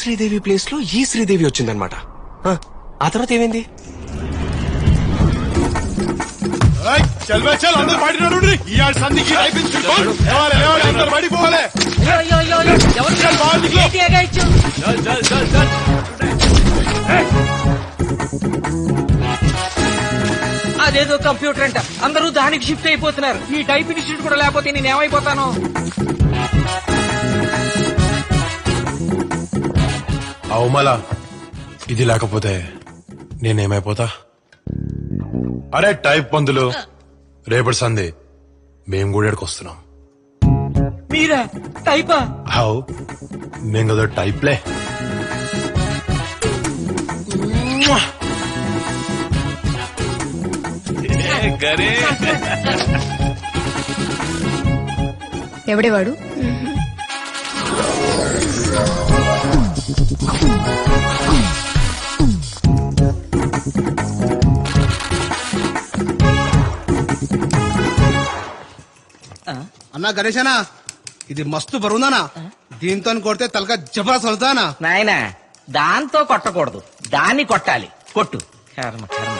శ్రీదేవి ప్లేస్లో ఈ శ్రీదేవి వచ్చిందనమాట ఆ, ఆ తర్వాత ఏమైంది? చల్ బే చల్ అందరు బయట సంధికి. లేవాలి, లేవాలి, అందరు. అదేదో కంప్యూటర్ అంట. అందరూ దానికి షిఫ్ట్ అయిపోతున్నారు. ఈ టైప్ ఇన్స్టిట్యూట్ కూడా లేకపోతే నేను ఏమైపోతాను? అవమల ఇది లేకపోతే నేనేమైపోతా? అరే టైప్ పందులు. రేపటి సందే మేం కూడా ఇక్కడికి వస్తున్నాం. మీరా? టైపా? హౌ మేం కదా టైప్లే. ఎవడేవాడు? అన్నా గణేశనా ఇది మస్తు బరువుందనా దీంతో కొడితే తలక జబరా చదువుతానా నాయనా దాంతో కొట్టకూడదు. దాన్ని కొట్టాలి. కొట్టు. కర్మ కర్మ.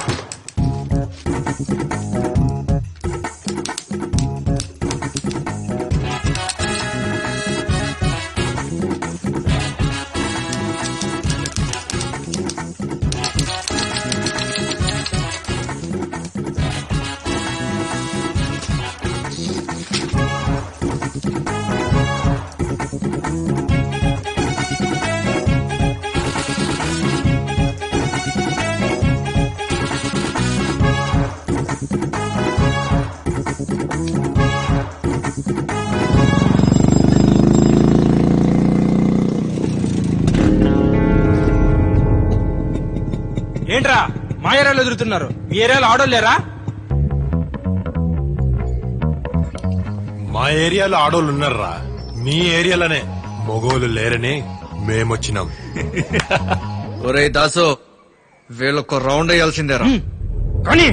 ఏంట్రా? మా ఏరియాలో ఎదురుతున్నారు. మీ ఏరియాలో ఆడోలేరా మా ఏరియాలో ఆడోళ్ళు ఉన్నారా మీ ఏరియాలోనే మొగోలు లేరని మేమొచ్చినాం. ఒరే దాసు వీళ్ళొక్క రౌండ్ వేయాల్సిందేరా. కానీ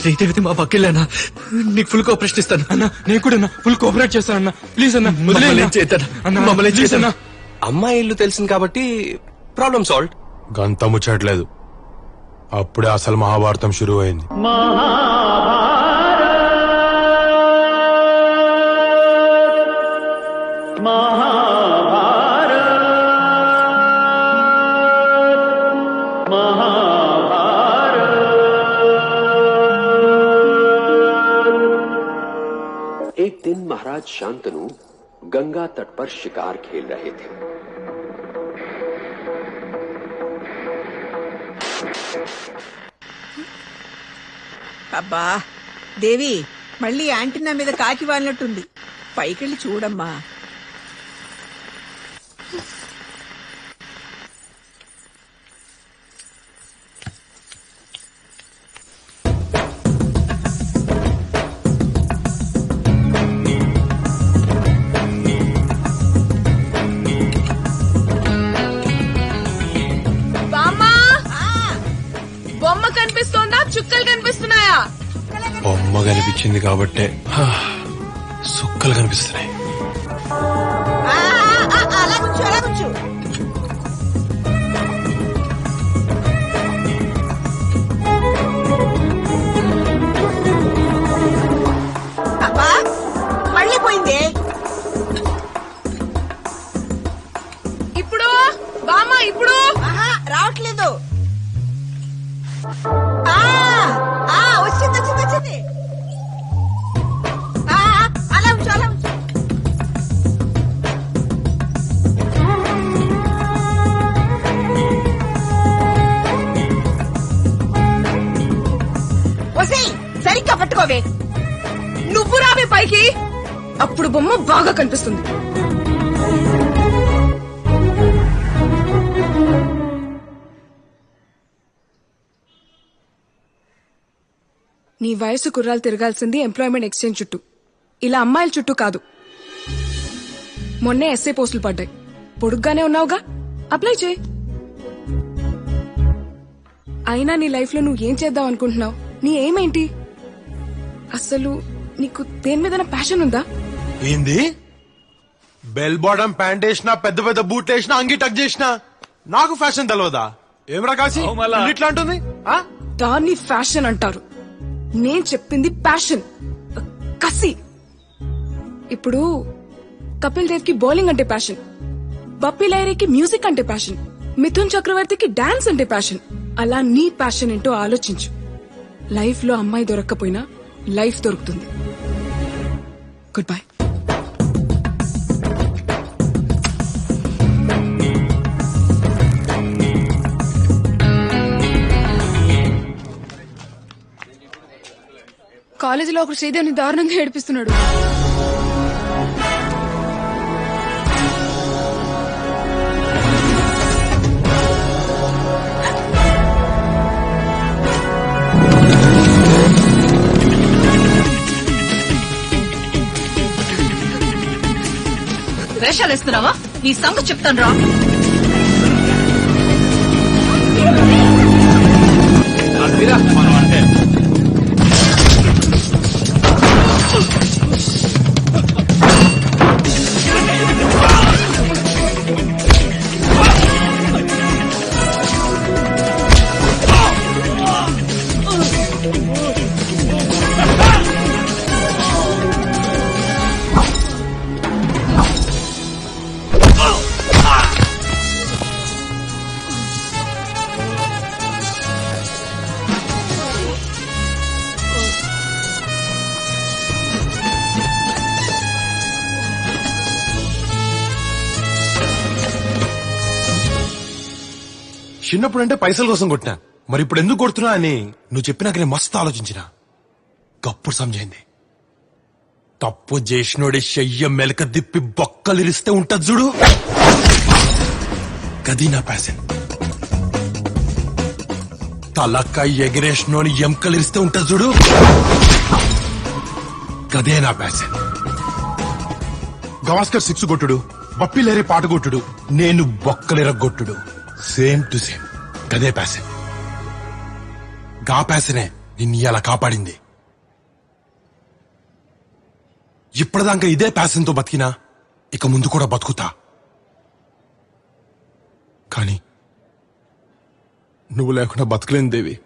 శ్రీదేవిది మా పక్కిల్లేనా నీకు ఫుల్ కోఆపరేషన్ ఇస్తాను? అన్న నేను కూడా ఫుల్ కోఆపరేట్ ప్లీజ్ అన్న. ఏం అన్న. మమ్మల్ని ఏం ప్లీజ్ అన్న చేయొద్దన్న. అమ్మాయి ఇల్లు తెలిసింది కాబట్టి ప్రాబ్లం సాల్వ్ గంత ముచ్చట్లేదు. అప్పుడే అసలు మహాభారతం షురూ అయింది एक महाराज शांतनु गंगा तट पर शिकार खेल रहे थे అబ్బా దేవి మళ్ళీ యాంటీనా మీద కాకి వాలినట్టుంది పైకెళ్ళి చూడమ్మా బొమ్మ కనిపిస్తోందా? చుక్కలు కనిపిస్తున్నాయా? బొమ్మ కనిపించింది కాబట్టే సుక్కలు కనిపిస్తున్నాయి. ఇప్పుడు? బామ్మ ఇప్పుడు? రావట్లేదు. వచ్చింది వచ్చింది వచ్చింది. ఆ, అలా ఉంచు అలా ఉంచు. ఒసేయ్ సరిగ్గా పట్టుకోవే. నువ్వు రావే పైకి అప్పుడు బొమ్మ బాగా కనిపిస్తుంది. నీ వయసు కుర్రాలు తిరగాల్సింది ఎంప్లాయ్మెంట్ ఎక్స్చేంజ్ చుట్టూ. ఇలా అమ్మాయిల చుట్టూ కాదు. మొన్నే ఎస్ఏ పోస్టులు పడ్డాయి. పొడుగ్గానే ఉన్నావుగా? అప్లై చేయి. అయినా నీ లైఫ్లో నువ్వు ఏం చేద్దాం అనుకుంటున్నావు? నీ ఏమేంటి అసలు నీకు దేని మీద ప్యాషన్ ఉందా? ఏంది? బెల్ బాటమ్ ప్యాంట్ వేసినా పెద్ద పెద్ద బూట్లు వేసినా అంగి టక్ చేసినా నాకు ఫ్యాషన్ తెలియదా ఏం రకాసి ఇట్లా అంటుంది? ఆ? దాన్ని ఫ్యాషన్ అంటారు. నేను చెప్పింది ప్యాషన్ కసి. ఇప్పుడు కపిల్ దేవ్కి బౌలింగ్ అంటే ప్యాషన్ బప్పి లైరీకి మ్యూజిక్ అంటే ప్యాషన్ మిథున్ చక్రవర్తికి డాన్స్ అంటే ప్యాషన్ అలా నీ ప్యాషన్ ఏంటో ఆలోచించు. లైఫ్లో అమ్మాయి దొరక్కపోయినా లైఫ్ దొరుకుతుంది. గుడ్ బై కాలేజీలో ఒకడు శ్రీదేవిని దారుణంగా ఏడిపిస్తున్నాడు. వేషాలు వేస్తున్నావా నీ సంగతి చెప్తాను రా. చిన్నప్పుడు అంటే పైసల కోసం కొట్టినా. మరి ఇప్పుడు ఎందుకు కొడుతున్నా అని నువ్వు చెప్పినాక నేను మస్తు ఆలోచించిన. గప్పుడు సంజయింది. తప్పు చేసినోడి శయ్య మెలక దిప్పి బొక్కలిరిస్తే ఉంటది చూడు. గది నా ప్యాసన్ తలకాయ ఎగిరేసినోని ఎంకలిరిస్తే ఉంటది చూడు. గదే నా ప్యాసన్ గవాస్కర్ సిక్స్ కొట్టుడు బప్పిలేరే పాట కొట్టుడు నేను బొక్కలిరగొట్టుడు. సేమ్ టు సేమ్ గదే ప్యాసన్గా ప్యాసనే నిన్ను ఇలా కాపాడింది. ఇప్పటిదాకా ఇదే ప్యాసన్తో బతికినా ఇక ముందు కూడా బతుకుతా. కానీ నువ్వు లేకుండా బతకలేని దేవి.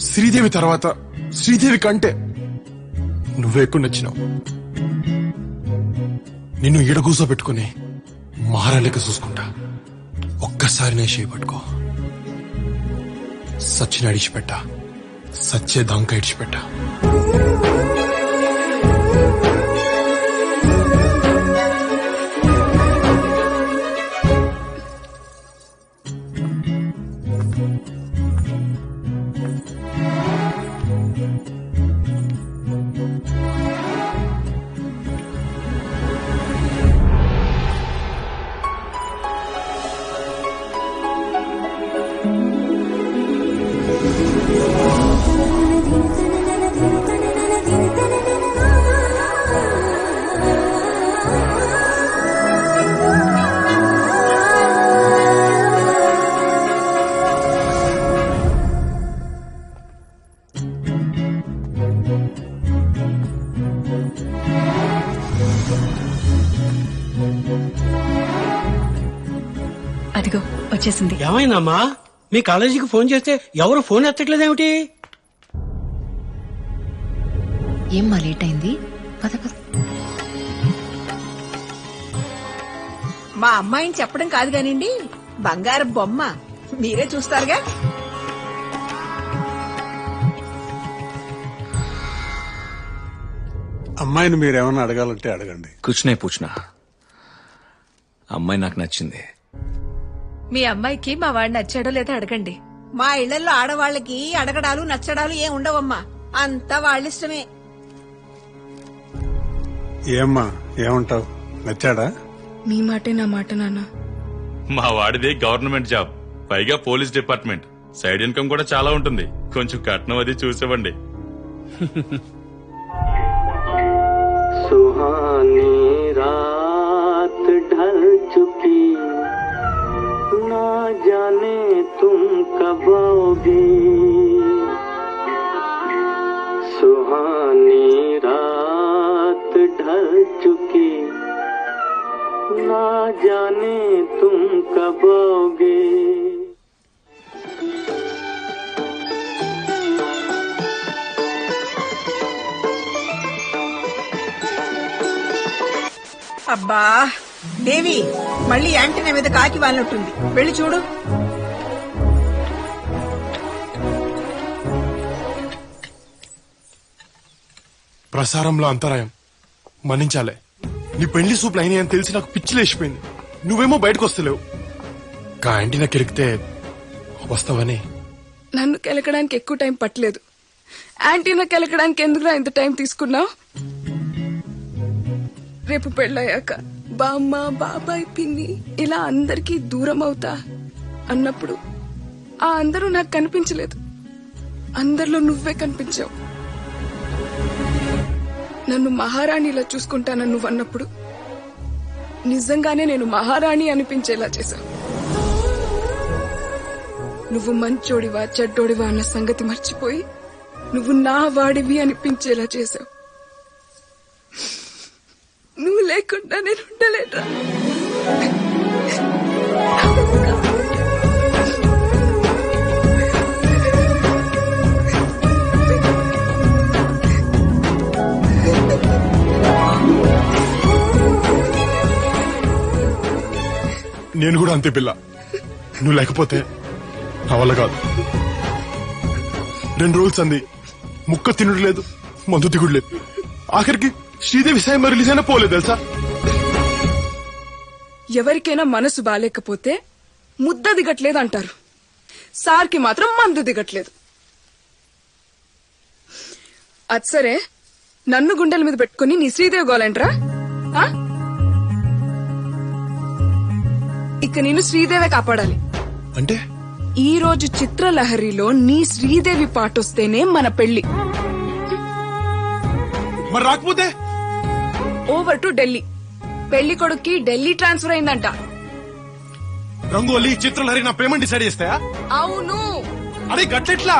శ్రీదేవి తర్వాత శ్రీదేవి కంటే నువ్వే ఎక్కువ నచ్చినావు. నిన్ను ఈడ కూర్చోబెట్టుకుని మారలేక చూసుకుంటా. ఒక్కసారి నే చేపట్టుకో సచ్చిన అడిచిపెట్ట. సచ్చే దంక ఇడిచిపెట్ట. ఏమైందమ్మా? మీ కాలేజీకి ఫోన్ చేస్తే ఎవరు ఫోన్ ఎత్తట్లేదేమిటి? ఏం మా లేట్ అయింది? పద పద. మా అమ్మాయిని చెప్పడం కాదు కానివ్వండి బంగారం బొమ్మ. మీరే చూస్తారుగా? అమ్మాయిని మీరేమన్నా అడగాలంటే అడగండి. కూర్చునే పూछना అమ్మాయి నాకు నచ్చింది. మీ అమ్మాయికి మా వాడు నచ్చాడో లేదో అడగండి. మా ఇళ్ళలో ఆడవాళ్ళకి అడగడాలు నచ్చడాలు ఏం ఉండవమ్మా. అంతా వాళ్ళిష్టమే. ఏమ్మా ఏమంటావు? నచ్చాడా? మీ మాటే నా మాట నాన్న. మా వాడిదే గవర్నమెంట్ జాబ్. పైగా పోలీస్ డిపార్ట్మెంట్. సైడ్ ఇన్కమ్ కూడా చాలా ఉంటుంది. కొంచెం కట్నం అది చూసేవండి సుహానీ రా అబ్బా. దేవి మళ్ళీ యాంటీనా మీద కాకి వాళ్ళనట్టుంది వెళ్ళి చూడు. ప్రసారంలో అంతరాయం. మన్నించాలే. నీ పెళ్ళి సూపులు అయినాయి అని తెలిసి నాకు పిచ్చి లేచిపోయింది. నువ్వేమో బయటకు వస్తలేవు. కా నాకు కెలికితే వస్తావని. నన్ను కెలకడానికి ఎక్కువ టైం పట్టలేదు. యాంటీనా కెలకడానికి ఎందుకురా ఇంత టైం తీసుకున్నావు? రేపు పెళ్ళయ్యాక బామ్మ బాబాయ్ పిన్ని ఇలా అందరికీ దూరం అవుతా అన్నప్పుడు ఆ అందరూ నాకు కనిపించలేదు. అందరిలో నువ్వే కనిపించావు. నన్ను మహారాణిలా చూసుకుంటానని నువ్వు అన్నప్పుడు నిజంగానే నేను మహారాణి అనిపించేలా చేశావు. నువ్వు మంచోడివా చెడ్డోడివా అన్న సంగతి మర్చిపోయి నువ్వు నా వాడివి అనిపించేలా చేశావు. నువ్వు లేకుండా నేను ఉండలేట్రా నేను కూడా అంతే పిల్ల. నువ్వు లేకపోతే నా వల్ల కాదు. రెండు రోజులు సంది ముక్క తినుడు లేదు మందు దిగుడు లేదు. ఆఖరికి శ్రీదేవి సాయి రిలీజ్ అయినా పోలేదు తెలుసా? ఎవరికైనా మనసు బాలేకపోతే ముద్ద దిగట్లేదు అంటారు సార్కి మాత్రం మందు దిగట్లేదు. అది సరే నన్ను గుండెల మీద పెట్టుకుని నీ శ్రీదేవి గోలంట్రా? ఇక నేను శ్రీదేవే కాపాడాలి. అంటే? ఈ రోజు చిత్రలహరిలో నీ శ్రీదేవి పాటొస్తేనే మన పెళ్ళి మరి రాకపోతే? Over to Delhi. పెళ్ళి కొడుక్కి ఢిల్లీ ట్రాన్స్ఫర్ అయిందంట. రంగోలి చిత్రలహరి నా పేమెంట్ డిసైడ్ చేస్తాయా? అవును. అరే గట్లెట్లా?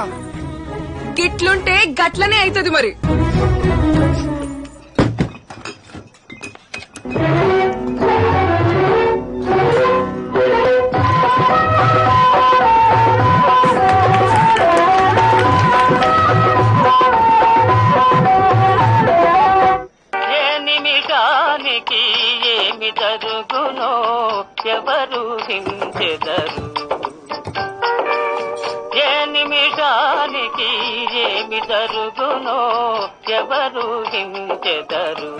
గిట్లుంటే గట్లనే అవుతుంది మరి. ఎవరు హించెదరు. ఏ నిమిషానికి ఏమి జరుగునో ఎవరు హించెదరు.